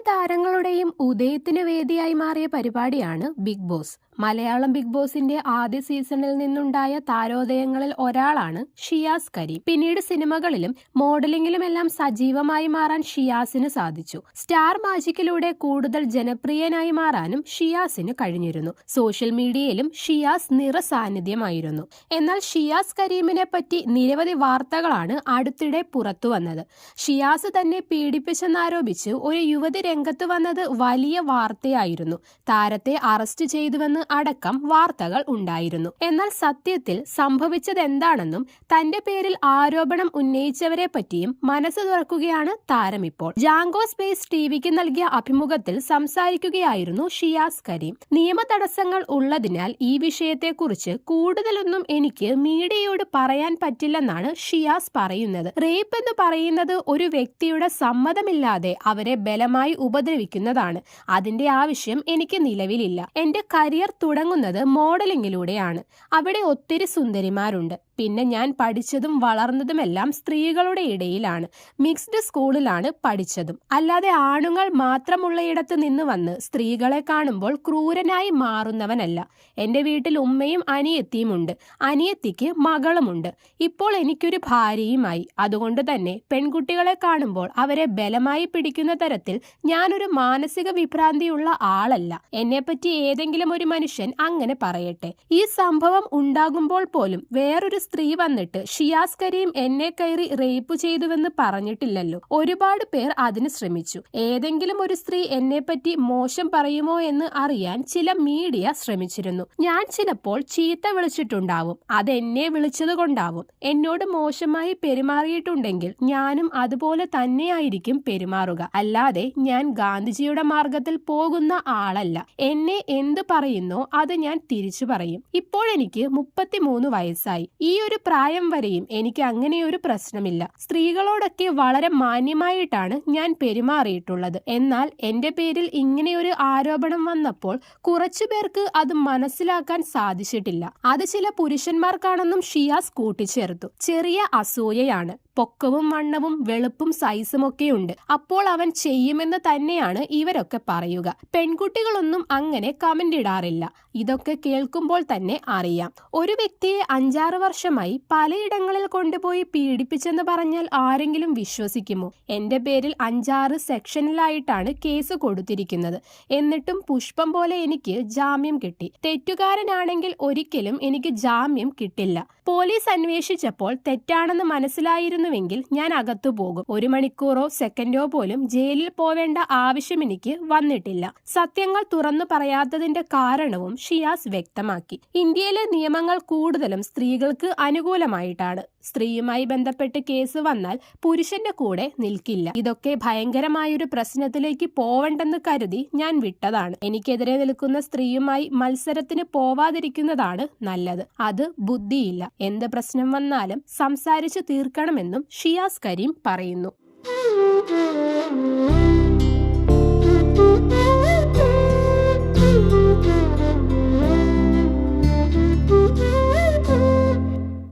താരങ്ങളുടെയും ഉദയത്തിന് വേദിയായി മാറിയ പരിപാടിയാണ് ബിഗ് ബോസ്. മലയാളം ബിഗ് ബോസിന്റെ ആദ്യ സീസണിൽ നിന്നുണ്ടായ താരോദയങ്ങളിൽ ഒരാളാണ് ഷിയാസ് കരീം. പിന്നീട് സിനിമകളിലും മോഡലിംഗിലുമെല്ലാം സജീവമായി മാറാൻ ഷിയാസിന് സാധിച്ചു. സ്റ്റാർ മാജിക്കിലൂടെ കൂടുതൽ ജനപ്രിയനായി മാറാനും ഷിയാസിന് കഴിഞ്ഞിരുന്നു. സോഷ്യൽ മീഡിയയിലും ഷിയാസ് നിറ സാന്നിധ്യമായിരുന്നു എന്നാൽ ഷിയാസ് കരീമിനെ പറ്റി നിരവധി വാർത്തകളാണ് അടുത്തിടെ പുറത്തു വന്നത്. ഷിയാസ് തന്നെ പീഡിപ്പിച്ചെന്നാരോപിച്ച് ഒരു യുവതി രംഗത്ത് വന്നത് വലിയ വാർത്തയായിരുന്നു. താരത്തെ അറസ്റ്റ് ചെയ്തുവെന്ന് അടക്കം വാർത്തകൾ ഉണ്ടായിരുന്നു. എന്നാൽ സത്യത്തിൽ സംഭവിച്ചതെന്താണെന്നും തന്റെ പേരിൽ ആരോപണം ഉന്നയിച്ചവരെ പറ്റിയും മനസ്സ് തുറക്കുകയാണ് താരം ഇപ്പോൾ. ജാങ്കോ സ്പേസ് ടിവിക്ക് നൽകിയ അഭിമുഖത്തിൽ സംസാരിക്കുകയായിരുന്നു ഷിയാസ് കരീം. നിയമ തടസ്സങ്ങൾ ഉള്ളതിനാൽ ഈ വിഷയത്തെക്കുറിച്ച് കൂടുതലൊന്നും എനിക്ക് മീഡിയയോട് പറയാൻ പറ്റില്ലെന്നാണ് ഷിയാസ് പറയുന്നത്. റേപ്പ് എന്ന് പറയുന്നത് ഒരു വ്യക്തിയുടെ സമ്മതമില്ലാതെ അവരെ ബലമായി ഉപദ്രവിക്കുന്നതാണ്. അതിന്റെ ആവശ്യം എനിക്ക് നിലവിലില്ല. എന്റെ കരിയർ തുടങ്ങുന്നത് മോഡലിങ്ങിലൂടെയാണ് അവിടെ ഒത്തിരി സുന്ദരിമാരുണ്ട്. പിന്നെ ഞാൻ പഠിച്ചതും വളർന്നതുമെല്ലാം സ്ത്രീകളുടെ ഇടയിലാണ്. മിക്സ്ഡ് സ്കൂളിലാണ് പഠിച്ചതും. അല്ലാതെ ആണുങ്ങൾ മാത്രമുള്ളയിടത്ത് നിന്ന് വന്ന് സ്ത്രീകളെ കാണുമ്പോൾ ക്രൂരനായി മാറുന്നവനല്ല. എന്റെ വീട്ടിൽ ഉമ്മയും അനിയത്തിയുമുണ്ട് അനിയത്തിക്ക് മകളുമുണ്ട്. ഇപ്പോൾ എനിക്കൊരു ഭാര്യയുമായി. അതുകൊണ്ട് തന്നെ പെൺകുട്ടികളെ കാണുമ്പോൾ അവരെ ബലമായി പിടിക്കുന്ന തരത്തിൽ ഞാനൊരു മാനസിക വിഭ്രാന്തിയുള്ള ആളല്ല. എന്നെപ്പറ്റി ഏതെങ്കിലും ഒരു അങ്ങനെ പറയട്ടെ. ഈ സംഭവം ഉണ്ടാകുമ്പോൾ പോലും വേറൊരു സ്ത്രീ വന്നിട്ട് ഷിയാസ് കരീം എന്നെ കയറി റേപ്പ് ചെയ്തുവെന്ന് പറഞ്ഞിട്ടില്ലല്ലോ. ഒരുപാട് പേർ അതിന് ശ്രമിച്ചു. ഏതെങ്കിലും ഒരു സ്ത്രീ എന്നെപ്പറ്റി മോശം പറയുമോ എന്ന് അറിയാൻ ചില മീഡിയ ശ്രമിച്ചിരുന്നു. ഞാൻ ചിലപ്പോൾ ചീത്ത വിളിച്ചിട്ടുണ്ടാവും. അതെന്നെ വിളിച്ചത് കൊണ്ടാവും. എന്നോട് മോശമായി പെരുമാറിയിട്ടുണ്ടെങ്കിൽ ഞാനും അതുപോലെ തന്നെയായിരിക്കും പെരുമാറുക. അല്ലാതെ ഞാൻ ഗാന്ധിജിയുടെ മാർഗത്തിൽ പോകുന്ന ആളല്ല. എന്നെ എന്ത് പറയുന്നോ? അത് ഞാൻ തിരിച്ചു പറയും. ഇപ്പോൾ എനിക്ക് മുപ്പത്തിമൂന്ന് വയസ്സായി. ഈ ഒരു പ്രായം വരെയും എനിക്ക് അങ്ങനെയൊരു പ്രശ്നമില്ല. സ്ത്രീകളോടൊക്കെ വളരെ മാന്യമായിട്ടാണ് ഞാൻ പെരുമാറിയിട്ടുള്ളത്. എന്നാൽ എന്റെ പേരിൽ ഇങ്ങനെയൊരു ആരോപണം വന്നപ്പോൾ കുറച്ചു പേർക്ക് അത് മനസ്സിലാക്കാൻ സാധിച്ചിട്ടില്ല. അത് ചില പുരുഷന്മാർക്കാണെന്നും ഷിയാസ് കൂട്ടിച്ചേർത്തു. ചെറിയ അസൂയയാണ്. പൊക്കവും വണ്ണവും വെളുപ്പും സൈസും ഒക്കെ ഉണ്ട് അപ്പോൾ അവൻ ചെയ്യുമെന്ന് തന്നെയാണ് ഇവരൊക്കെ പറയുക. പെൺകുട്ടികളൊന്നും അങ്ങനെ കമന്റ് ഇടാറില്ല. ഇതൊക്കെ കേൾക്കുമ്പോൾ തന്നെ അറിയാം. ഒരു വ്യക്തിയെ അഞ്ചാറ് വർഷമായി പലയിടങ്ങളിൽ കൊണ്ടുപോയി പീഡിപ്പിച്ചെന്ന് പറഞ്ഞാൽ ആരെങ്കിലും വിശ്വസിക്കുമോ? എന്റെ പേരിൽ അഞ്ചാറ് സെക്ഷനിലായിട്ടാണ് കേസ് കൊടുത്തിരിക്കുന്നത്. എന്നിട്ടും പുഷ്പം പോലെ എനിക്ക് ജാമ്യം കിട്ടി. തെറ്റുകാരനാണെങ്കിൽ ഒരിക്കലും എനിക്ക് ജാമ്യം കിട്ടില്ല. പോലീസ് അന്വേഷിച്ചപ്പോൾ തെറ്റാണെന്ന് മനസ്സിലായിരുന്നുവെങ്കിൽ ഞാൻ അകത്തു പോകും. ഒരു മണിക്കൂറോ സെക്കൻഡോ പോലും ജയിലിൽ പോവേണ്ട ആവശ്യം എനിക്ക് വന്നിട്ടില്ല. സത്യങ്ങൾ തുറന്നു പറയാത്തതിന്റെ കാരണവും ഷിയാസ് വ്യക്തമാക്കി. ഇന്ത്യയിലെ നിയമങ്ങൾ കൂടുതലും സ്ത്രീകൾക്ക് അനുകൂലമായിട്ടാണ്. സ്ത്രീയുമായി ബന്ധപ്പെട്ട് കേസ് വന്നാൽ പുരുഷന്റെ കൂടെ നിൽക്കില്ല. ഇതൊക്കെ ഭയങ്കരമായൊരു പ്രശ്നത്തിലേക്ക് പോവണ്ടെന്ന് കരുതി ഞാൻ വിട്ടതാണ്. എനിക്കെതിരെ നിൽക്കുന്ന സ്ത്രീയുമായി മത്സരത്തിന് പോവാതിരിക്കുന്നതാണ് നല്ലത്. അത് ബുദ്ധിയില്ല. എന്ത് പ്രശ്നം വന്നാലും സംസാരിച്ചു തീർക്കണമെന്നും ഷിയാസ് കരീം പറയുന്നു.